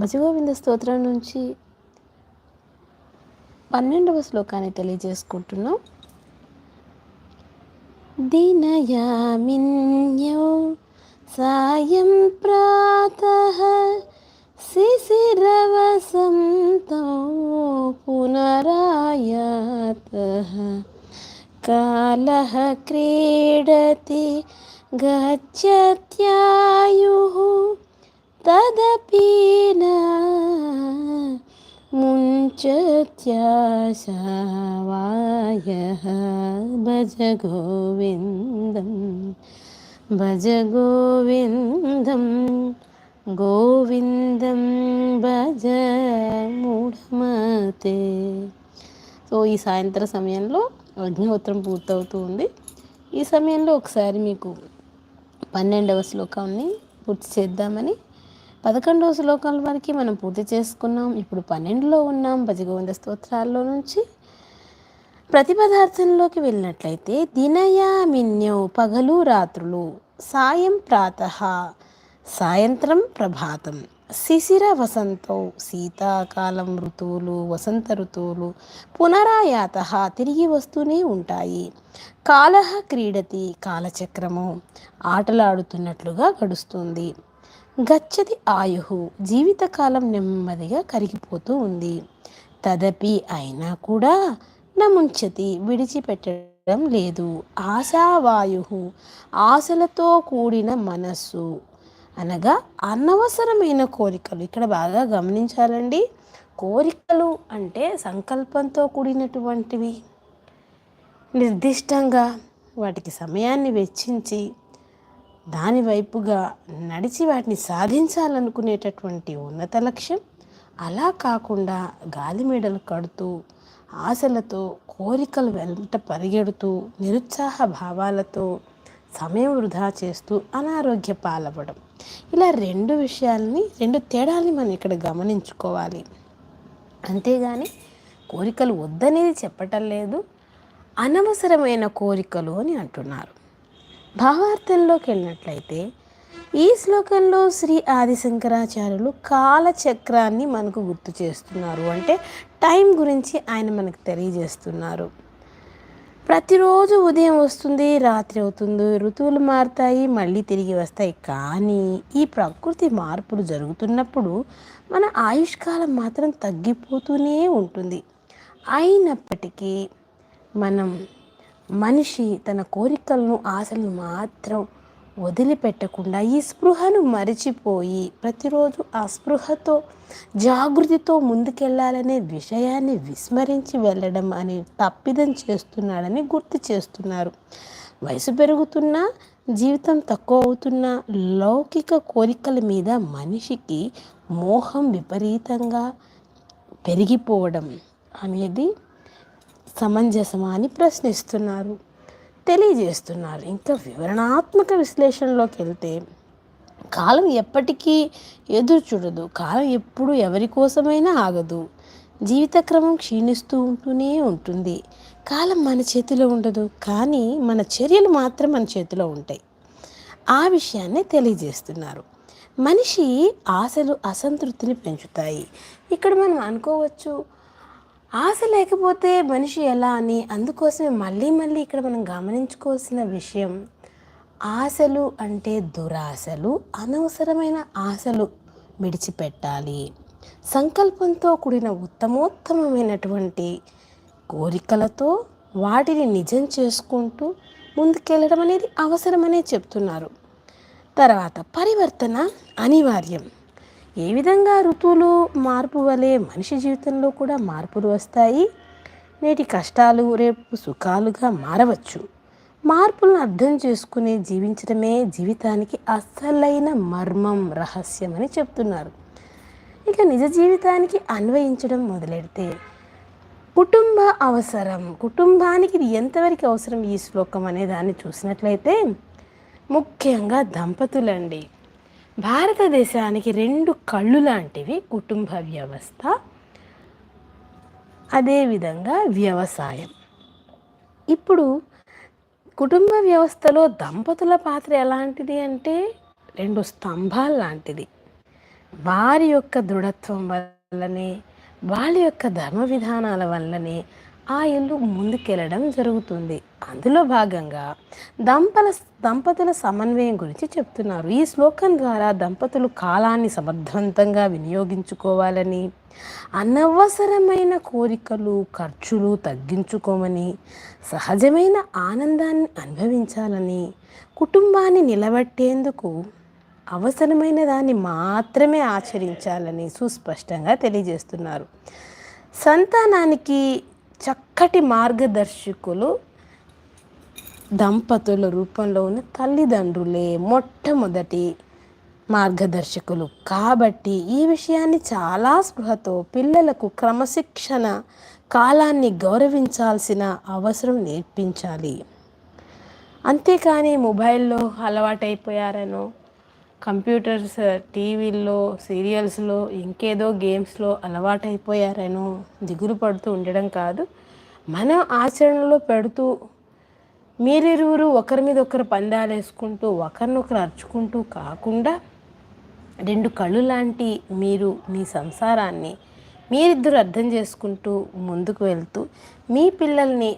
భజగోవింద స్తోత్రం నుంచి పన్నెండవ శ్లోకాన్ని తెలియజేసుకుంటున్నాం. దినయామిన్యౌ సాయం ప్రాత శిశిరవసం పునరాయాత కాల క్రీడతి గచ్చత్యాయు तदपि न मुञ्चत्याशावायः भज गोविन्दं भज गोविन्दं గోవిందం భజ మూఢమతే సో ఈ సాయంత్రం సమయంలో అగ్నిహోత్రం పూర్తవుతూ ఉంది ఈ సమయంలో ఒకసారి మీకు పన్నెండవ శ్లోకాన్ని పూర్తి చేద్దామని పదకొండవ శ్లోకాల వరకు మనం పూర్తి చేసుకున్నాం. ఇప్పుడు పన్నెండులో ఉన్నాం. భజగోవింద స్తోత్రాల్లో నుంచి ప్రతి పదార్థంలోకి వెళ్ళినట్లయితే దినయామిన్యౌ పగలు రాత్రులు సాయం ప్రాత సాయంత్రం ప్రభాతం శిశిర వసంతో శీతాకాలం ఋతువులు వసంత ఋతువులు పునరాయాత తిరిగి వస్తూనే ఉంటాయి. కాలహ క్రీడతి కాలచక్రము ఆటలాడుతున్నట్లుగా గడుస్తుంది. గచ్చది ఆయు జీవితకాలం నెమ్మదిగా కరిగిపోతూ ఉంది. తదపి అయినా కూడా నముంచతి విడిచిపెట్టడం లేదు. ఆశావాయు ఆశలతో కూడిన మనస్సు. అనగా అనవసరమైన కోరికలు. ఇక్కడ బాగా గమనించాలండి. కోరికలు అంటే సంకల్పంతో కూడినటువంటివి. నిర్దిష్టంగా వాటికి సమయాన్ని వెచ్చించి దాని వైపుగా నడిచి వాటిని సాధించాలనుకునేటటువంటి ఉన్నత లక్ష్యం. అలా కాకుండా గాలిమీడలు కడుతూ ఆశలతో కోరికలు వెంట పరిగెడుతూ నిరుత్సాహ భావాలతో సమయం వృధా చేస్తూ అనారోగ్య పాలవడం ఇలా రెండు విషయాలని రెండు తేడాలని మనం ఇక్కడ గమనించుకోవాలి. అంతేగాని కోరికలు వద్దనేది చెప్పటం లేదు. అనవసరమైన కోరికలు అని అంటున్నారు. భావార్థంలోకి వెళ్ళినట్లయితే ఈ శ్లోకంలో శ్రీ ఆదిశంకరాచార్యులు కాలచక్రాన్ని మనకు గుర్తు చేస్తున్నారు. అంటే టైం గురించి ఆయన మనకు తెలియజేస్తున్నారు. ప్రతిరోజు ఉదయం వస్తుంది రాత్రి అవుతుంది ఋతువులు మారుతాయి మళ్ళీ తిరిగి వస్తాయి. కానీ ఈ ప్రకృతి మార్పులు జరుగుతున్నప్పుడు మన ఆయుష్కాలం మాత్రం తగ్గిపోతూనే ఉంటుంది. అయినప్పటికీ మనం మనిషి తన కోరికలను ఆశలను మాత్రం వదిలిపెట్టకుండా ఈ స్పృహను మరిచిపోయి ప్రతిరోజు ఆ స్పృహతో జాగృతితో ముందుకెళ్ళాలనే విషయాన్ని విస్మరించి వెళ్ళడం అని తప్పిదం చేస్తున్నాడని గుర్తు చేస్తున్నారు. వయసు పెరుగుతున్నా జీవితం తక్కువ అవుతున్న లౌకిక కోరికల మీద మనిషికి మోహం విపరీతంగా పెరిగిపోవడం అనేది సమంజసమా అని ప్రశ్నిస్తున్నారు. తెలియజేస్తున్నారు. ఇంకా వివరణాత్మక విశ్లేషణలోకి వెళ్తే కాలం ఎప్పటికీ ఎదురు చూడదు. కాలం ఎప్పుడు ఎవరి కోసమైనా ఆగదు. జీవితక్రమం క్షీణిస్తూ ఉంటూనే ఉంటుంది. కాలం మన చేతిలో ఉండదు. కానీ మన చర్యలు మాత్రం మన చేతిలో ఉంటాయి. ఆ విషయాన్ని తెలియజేస్తున్నారు. మనిషి ఆశలు అసంతృప్తిని పెంచుతాయి. ఇక్కడ మనం అనుకోవచ్చు ఆశ లేకపోతే మనిషి ఎలా అని అందుకోసమే మళ్ళీ మళ్ళీ ఇక్కడ మనం గమనించుకోవాల్సిన విషయం ఆశలు అంటే దురాశలు అనవసరమైన ఆశలు విడిచిపెట్టాలి. సంకల్పంతో కూడిన ఉత్తమోత్తమమైనటువంటి కోరికలతో వాటిని నిజం చేసుకుంటూ ముందుకెళ్ళడం అనేది అవసరమనే చెప్తున్నారు. తర్వాత పరివర్తన అనివార్యం. ఏ విధంగా ఋతువులు మార్పు వలె మనిషి జీవితంలో కూడా మార్పులు వస్తాయి? నేటి కష్టాలు రేపు సుఖాలుగా మారవచ్చు. మార్పులను అర్థం చేసుకుని జీవించడమే జీవితానికి అసలైన మర్మం రహస్యం అని చెప్తున్నారు. ఇక నిజ జీవితానికి అన్వయించడం మొదలెడితే కుటుంబ అవసరం. కుటుంబానికి ఇది ఎంతవరకు అవసరం ఈ శ్లోకం అనే దాన్ని చూసినట్లయితే ముఖ్యంగా దంపతులండి. భారతదేశానికి రెండు కళ్ళు లాంటివి కుటుంబ వ్యవస్థ అదేవిధంగా వ్యవసాయం. ఇప్పుడు కుటుంబ వ్యవస్థలో దంపతుల పాత్ర ఎలాంటిది అంటే రెండు స్తంభాలు లాంటిది. వారి యొక్క దృఢత్వం వల్లనే వాళ్ళ యొక్క ధర్మ విధానాల వల్లనే ఆ ఇల్లు ముందుకెళ్ళడం జరుగుతుంది. అందులో భాగంగా దంపల దంపతుల సమన్వయం గురించి చెప్తున్నారు. ఈ శ్లోకం ద్వారా దంపతులు కాలాన్ని సమర్థవంతంగా వినియోగించుకోవాలని అనవసరమైన కోరికలు ఖర్చులు తగ్గించుకోమని సహజమైన ఆనందాన్ని అనుభవించాలని కుటుంబాన్ని నిలబెట్టేందుకు అవసరమైన దాన్ని మాత్రమే ఆచరించాలని సుస్పష్టంగా తెలియజేస్తున్నారు. సంతానానికి చక్కటి మార్గదర్శకులు దంపతుల రూపంలో ఉన్న తల్లిదండ్రులే మొట్టమొదటి మార్గదర్శకులు. కాబట్టి ఈ విషయాన్ని చాలా స్పృహతో పిల్లలకు క్రమశిక్షణ కాలాన్ని గౌరవించాల్సిన అవసరం నేర్పించాలి. అంతేకాని మొబైల్లో అలవాటైపోయారనో కంప్యూటర్స్ టీవీల్లో సీరియల్స్లో ఇంకేదో గేమ్స్లో అలవాటైపోయారనో దిగులు పడుతూ ఉండడం కాదు. మనం ఆచరణలో పెడుతూ మీరిరువురు ఒకరి మీద ఒకరు పందాలు వేసుకుంటూ ఒకరినొకరు అరుచుకుంటూ కాకుండా రెండు కళ్ళు లాంటి మీరు మీ సంసారాన్ని మీరిద్దరు అర్థం చేసుకుంటూ ముందుకు వెళ్తూ మీ పిల్లల్ని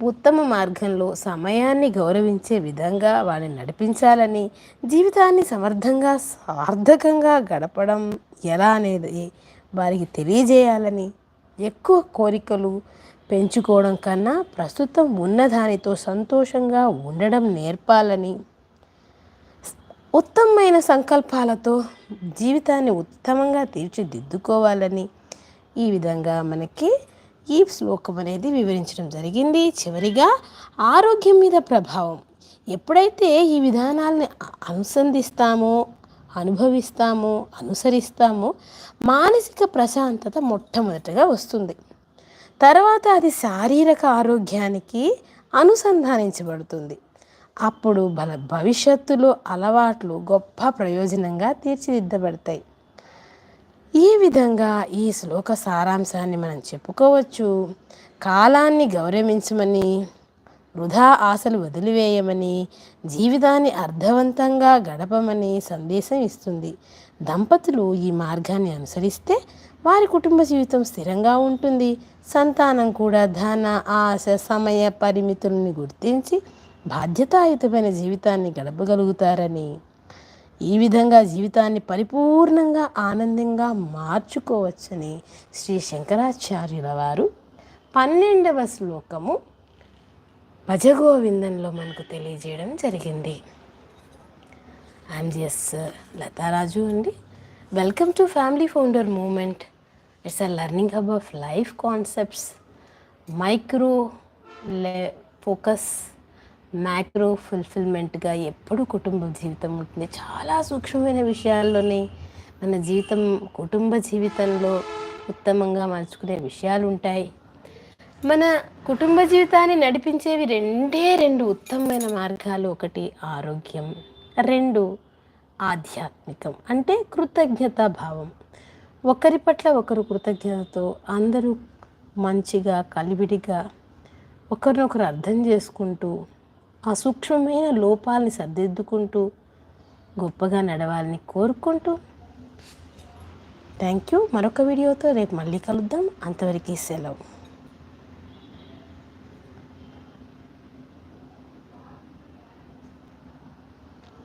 ఉత్తమ మార్గంలో సమయాన్ని గౌరవించే విధంగా వారిని నడిపించాలని జీవితాన్ని సమర్థంగా సార్థకంగా గడపడం ఎలా అనేది వారికి తెలియజేయాలని ఎక్కువ కోరికలు పెంచుకోవడం కన్నా ప్రస్తుతం ఉన్నదానితో సంతోషంగా ఉండడం నేర్పాలని ఉత్తమమైన సంకల్పాలతో జీవితాన్ని ఉత్తమంగా తీర్చిదిద్దుకోవాలని ఈ విధంగా మనకి ఈ శ్లోకం అనేది వివరించడం జరిగింది. చివరిగా ఆరోగ్యం మీద ప్రభావం. ఎప్పుడైతే ఈ విధానాలని అనుసంధిస్తామో అనుభవిస్తామో అనుసరిస్తామో మానసిక ప్రశాంతత మొట్టమొదటగా వస్తుంది. తర్వాత అది శారీరక ఆరోగ్యానికి అనుసంధానించబడుతుంది. అప్పుడు బల భవిష్యత్తులో అలవాట్లు గొప్ప ప్రయోజనంగా తీర్చిదిద్దబడతాయి. ఈ విధంగా ఈ శ్లోక సారాంశాన్ని మనం చెప్పుకోవచ్చు. కాలాన్ని గౌరవించమని వృధా ఆశలు వదిలివేయమని జీవితాన్ని అర్థవంతంగా గడపమని సందేశం ఇస్తుంది. దంపతులు ఈ మార్గాన్ని అనుసరిస్తే వారి కుటుంబ జీవితం స్థిరంగా ఉంటుంది. సంతానం కూడా ధన ఆశ సమయ పరిమితుల్ని గుర్తించి బాధ్యతాయుతమైన జీవితాన్ని గడపగలుగుతారని ఈ విధంగా జీవితాన్ని పరిపూర్ణంగా ఆనందంగా మార్చుకోవచ్చని శ్రీ శంకరాచార్యుల వారు పన్నెండవ శ్లోకము భజగోవిందంలో మనకు తెలియజేయడం జరిగింది. ఐఎమ్ జిఎస్ uh, లతారాజు అండి. Welcome to family founder moment it's a learning hub of life concepts micro level focus macro ఫుల్ఫిల్మెంట్గా ఎప్పుడు కుటుంబ జీవితం ఉంటుంది. చాలా సూక్ష్మమైన విషయాల్లోనే మన జీవితం కుటుంబ జీవితంలో ఉత్తమంగా మలుచుకునే విషయాలు ఉంటాయి మన కుటుంబ జీవితాన్ని నడిపించేవి రెండే రెండు ఉత్తమమైన మార్గాలు. ఒకటి ఆరోగ్యం రెండు ఆధ్యాత్మికం అంటే కృతజ్ఞతా భావం. ఒకరి పట్ల ఒకరు కృతజ్ఞతతో అందరూ మంచిగా కలివిడిగా ఒకరినొకరు అర్థం చేసుకుంటూ ఆ సూక్ష్మమైన లోపాలని సర్దిద్దుకుంటూ గొప్పగా నడవాలని కోరుకుంటూ థ్యాంక్ యూ. మరొక వీడియోతో రేపు మళ్ళీ కలుద్దాం. అంతవరకు సెలవు.